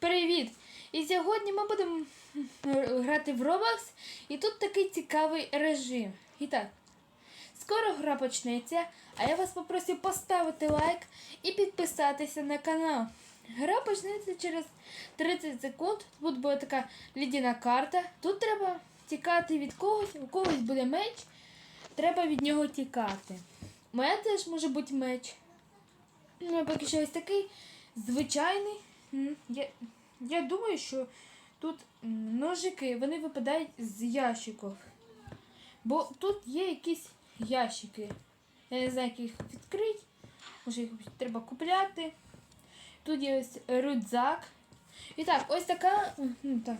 Привіт! І сьогодні ми будемо грати в Roblox, і тут такий цікавий режим. І так, скоро гра почнеться, а я вас попросив поставити лайк і підписатися на канал. Гра почнеться через 30 секунд. Тут буде така лідяна карта. Тут треба тікати від когось, у когось буде меч, треба від нього тікати. У мене теж може бути меч. Ну, поки що ось такий звичайний. Я, я думаю, що тут ножики вони випадають з ящиків. Бо тут є якісь ящики. Я не знаю, як їх відкрити. Може їх треба купляти. Тут є ось рюкзак. І так, ось така. м, Так.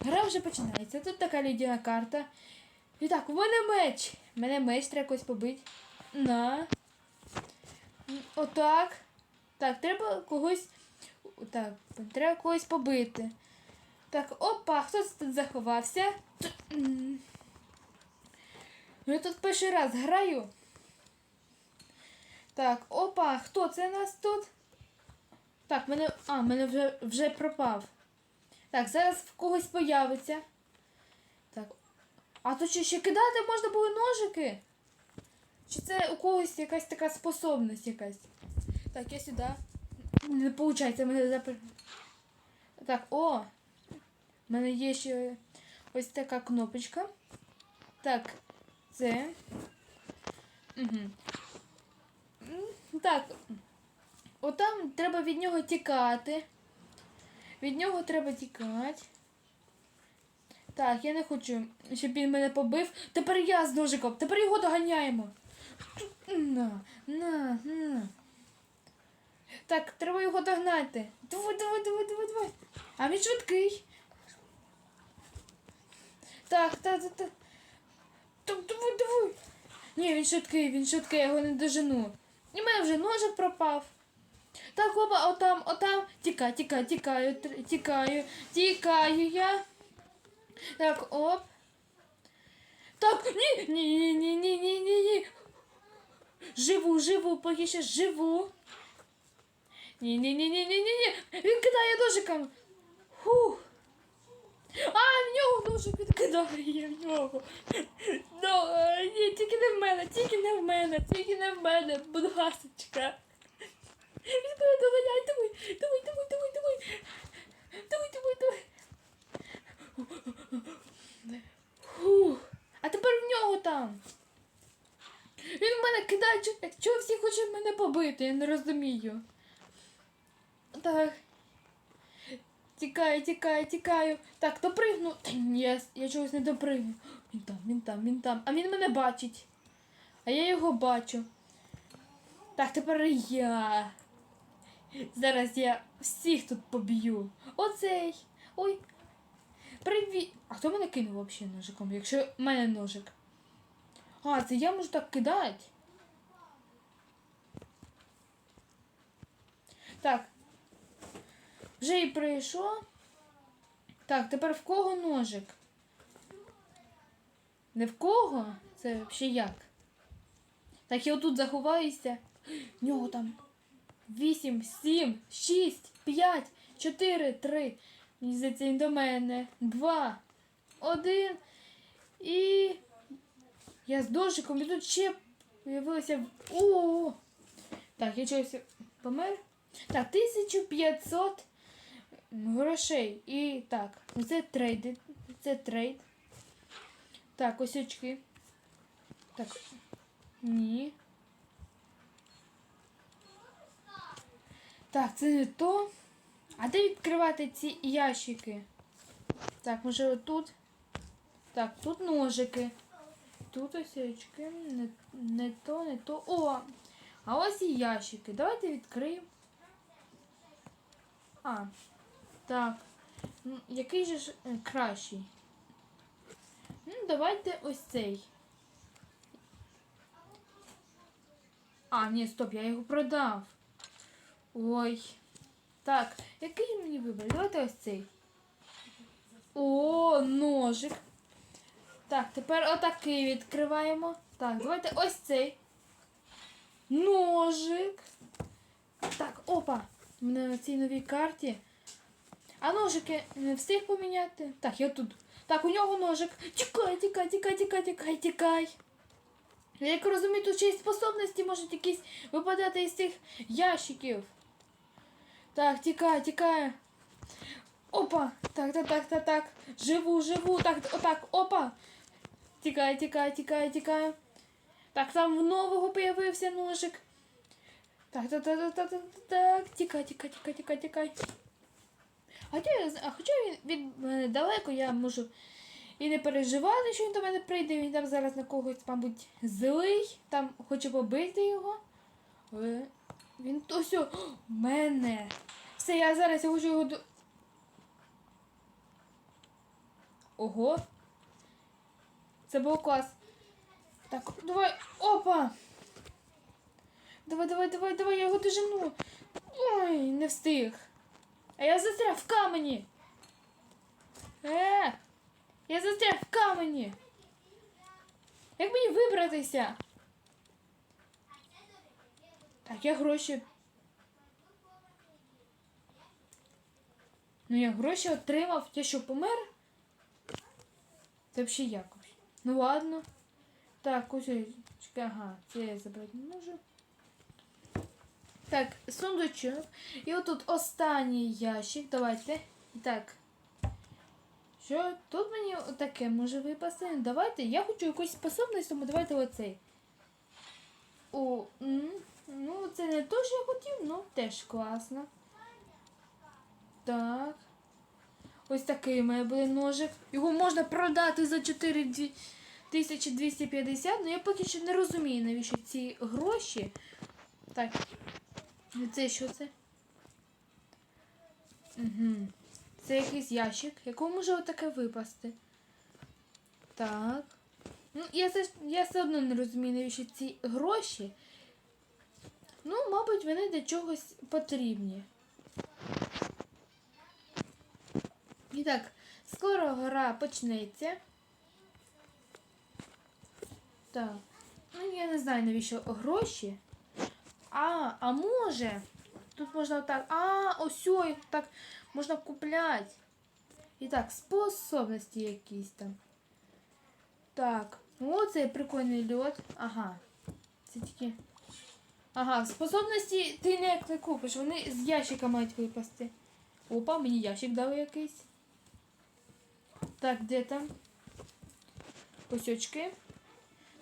Гра вже починається. Тут така лідяна карта. І так, у мене меч. Мене меч треба когось побити. На. Отак. Так, треба когось. Так, треба когось побити. Так, опа, хто тут заховався? Я тут перший раз граю. Так, опа, хто це у нас тут? Так, мене. А, мене вже, вже пропав. Так, зараз в когось появиться. Так. А то що ще кидати можна було ножики? Чи це у когось якась така способність якась? Так, я сюди. Не виходить, мене запер... Так, о! У мене є ще ось така кнопочка. Так, це. Угу. Так. Отам треба від нього тікати. Від нього треба тікати. Так, я не хочу, щоб він мене побив. Тепер я з ножиком. Тепер його доганяємо. На, на, на. Так, треба його догнати. Давай, давай, давай, давай, давай. А він швидкий. Так, так, так, так. Так, давай, давай. Ні, він швидкий, він швидкий, я його не дожену. І мене вже ножик пропав. Так, оба, отам, отам. Тікай, тікай, тікаю, тікаю, тікаю я. Так, оп. Так, ні, ні, ні, ні, ні, ні, ні. Живу, живу, поки живу. Ні, ні, ні, ні, ні, ні, ні. Він кидає ножиком. Фух. А, в нього ножик відкидає в нього. Ну, е, ні, тільки не в мене, тільки не в мене, тільки не в мене, будь. Він мене доганяє, давай, давай, давай, давай, давай. Давай, давай, давай. Фух. А тепер в нього там. Він в мене кидає, чо- чого всі хочуть мене побити, я не розумію. Так. Тікаю, тікаю, тікаю. Так, допригну. Та ні, я, чогось не допригну. Він там, він там, він там. А він мене бачить. А я його бачу. Так, тепер я. Зараз я всіх тут поб'ю. Оцей. Ой. Привіт. А хто мене кинув взагалі ножиком, якщо в мене ножик? А, це я можу так кидати. Так. Вже і прийшло. Так, тепер в кого ножик? Не в кого? Це взагалі як? Так, я отут заховаюся. В нього там 8, 7, 6, 5, 4, 3. Мені здається, він до мене. 2, 1. І. Я з дожиком, і тут ще появилося. О! Так, я чогось помер. Так, 1500 грошей. І так, це трейди. Це трейд. Так, ось очки. Так. Ні. Так, це не то. А де відкривати ці ящики? Так, може отут. Так, тут ножики. Тут ось очки. Не, не то, не то. О! А ось і ящики. Давайте відкриємо. А, так. Який же ж е, кращий? Ну, давайте ось цей. А, ні, стоп, я його продав. Ой. Так, який мені вибрати? Давайте ось цей. О, ножик. Так, тепер отакий відкриваємо. Так, давайте ось цей. Ножик. Так, опа. У мене на цій новій карті А ножики не встиг поміняти? Так, я тут. Так, у нього ножик. Тікай, тікай, тікай, тікай, тікай, тікай. Я як розумію, тут ще й способності можуть якісь випадати із цих ящиків. Так, тікай, тікай. Опа! Так, так, так, так, так. Живу, живу. Так, отак, опа. Тікай, тікай, тікай, тікай. Так, там в нового появився ножик. Так, так, так, так, так, так, так. Тікай, тікай, тікай, тікай, тікай. Хоча, хоча він від мене далеко, я можу і не переживати, що він до мене прийде. Він там зараз на когось, мабуть, злий, там хоче побити його. Він то все мене. Все, я зараз я хочу його до. Ого. Це було клас. Так, давай. Опа! Давай, давай, давай, давай, я його дожену. Ой, не встиг. А я застряг в камені. Е! Я застряг в камені. Як мені вибратися? Так, я гроші. Ну я гроші отримав. Я що, помер? Це взагалі якось. Ну ладно. Так, ось, чекай, Ага, це я забрати не можу. Так, сундучок. І отут останній ящик. Давайте. І так. Що? Тут мені таке може випасти. Давайте. Я хочу якусь способність, тому давайте оцей. О, ну це не то, що я хотів, ну теж класно. Так. Ось такий має буде ножик. Його можна продати за 4250, але я поки що не розумію, навіщо ці гроші. Так. Ну, Це що це? Угу. Це якийсь ящик, якому може отаке випасти. Так. Ну, я, все я все одно не розумію, навіщо ці гроші. Ну, мабуть, вони для чогось потрібні. І так, скоро гра почнеться. Так. Ну, я не знаю, навіщо гроші. А, а може? Тут можна отак. А, ось ой, так можна купляти. І так, способності якісь там. Так, о, цей прикольний льот. Ага. Це тільки. Ага, способності ти не купиш, вони з ящика мають випасти. Опа, мені ящик дали якийсь. Так, де там? Ось очки.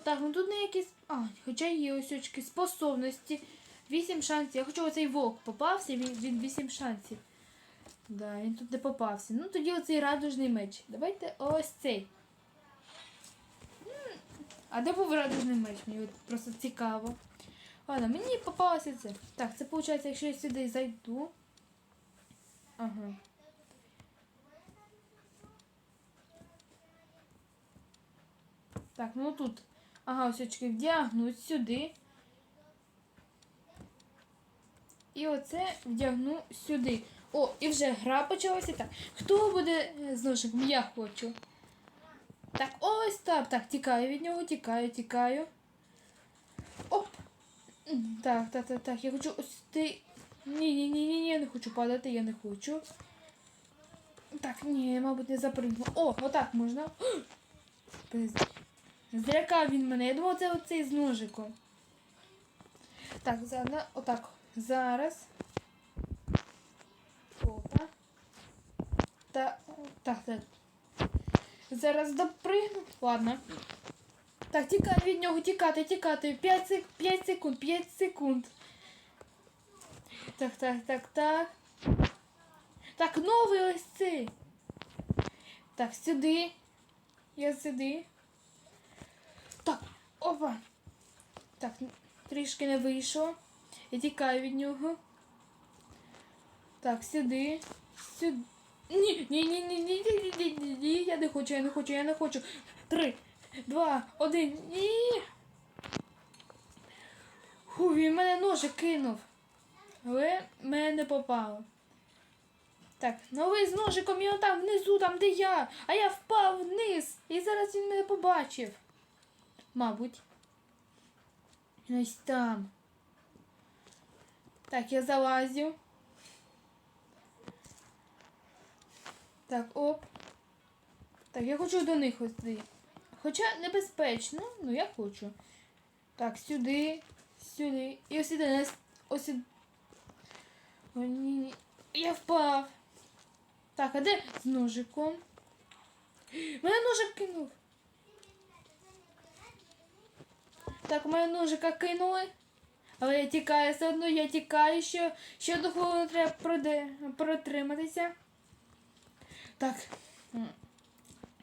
Так, ну тут не якісь. А, хоча є ось очки. Способності. 8 шансів. Я хочу оцей вовк попався, він, він 8 шансів. Да, він тут не попався. Ну тоді оцей радужний меч. Давайте ось цей. А де був радужний меч? Мені от просто цікаво. Ладно, мені попалося це. Так, це виходить, якщо я сюди зайду. Ага. Так, ну тут. Ага, ось очки вдягнуть сюди. І оце вдягну сюди. О, і вже гра почалася. Так. Хто буде е, з ножиком? Я хочу. Так, ось так. Так, тікаю від нього, тікаю, тікаю. Оп! Так, так, так, так. Я хочу ось ти. Ні, ні, ні, ні, ні, я не хочу падати, я не хочу. Так, ні, мабуть, не запригну. О, отак можна. Злякав він мене. Я думав, це оцей з ножиком. Так, зараз, отак. Зараз. Опа. Та, так, так. Зараз допригну. Ладно. Так, тікай від нього, тікати, тікати. 5, сек... 5 секунд, 5 секунд. Так, так, так, так. Так, новий ось цей. Так, сюди. Я сюди. Так, опа. Так, трішки не вийшло. Я тікаю від нього. Так, сюди. Сюди. Ні, ні, ні, ні, ні, ні, ні, ні, ні, я не хочу, я не хочу, я не хочу. Три, два, один, ні. Фу, він мене ножик кинув. Але мене не попало. Так, новий з ножиком і отам внизу, там де я. А я впав вниз. І зараз він мене побачив. Мабуть. Ось там. Так, я залазю. Так, оп. Так, я хочу до них ось. Хоча небезпечно, ну я хочу. Так, сюди, сюди. І ось сюди нас. Ось. О, ні, ні. Я впав. Так, а де з ножиком? Мене ножик кинув. Так, мене ножика кинули. Але я тікаю все одно, я тікаю, що ще одну хвилину треба протриматися. Так.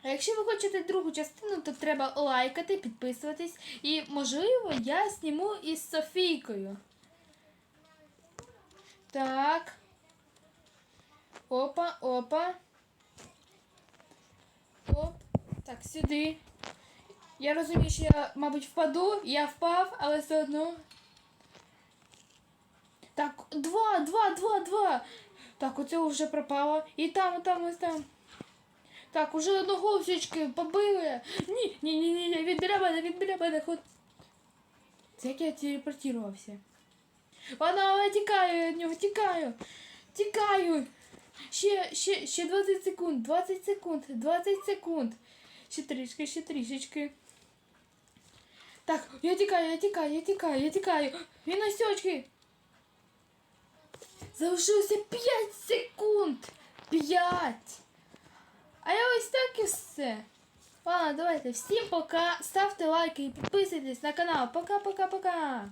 А якщо ви хочете другу частину, то треба лайкати, підписуватись. І, можливо, я зніму із Софійкою. Так. Опа, опа. Оп. Так, сюди. Я розумію, що я, мабуть, впаду. Я впав, але все одно. Так, два, два, два, два. Так, оце вже пропало. І там, і там, і там. Так, уже одноголосечки побили. Ні, ні, ні, ні, ні, відбіля мене, відбіля мене, ход. Це як я телепортувався. Але я тікаю від нього, тікаю. Тікаю. Ще, ще, ще 20 секунд, 20 секунд, 20 секунд. Ще трішки, ще трішечки. Так, я тікаю, я тікаю, я тікаю, я тікаю. Він ось очки. Залишилося 5 секунд. 5. А я ось так і все. Ладно, давайте. Всім пока. Ставте лайки і підписуйтесь на канал. Пока-пока-пока.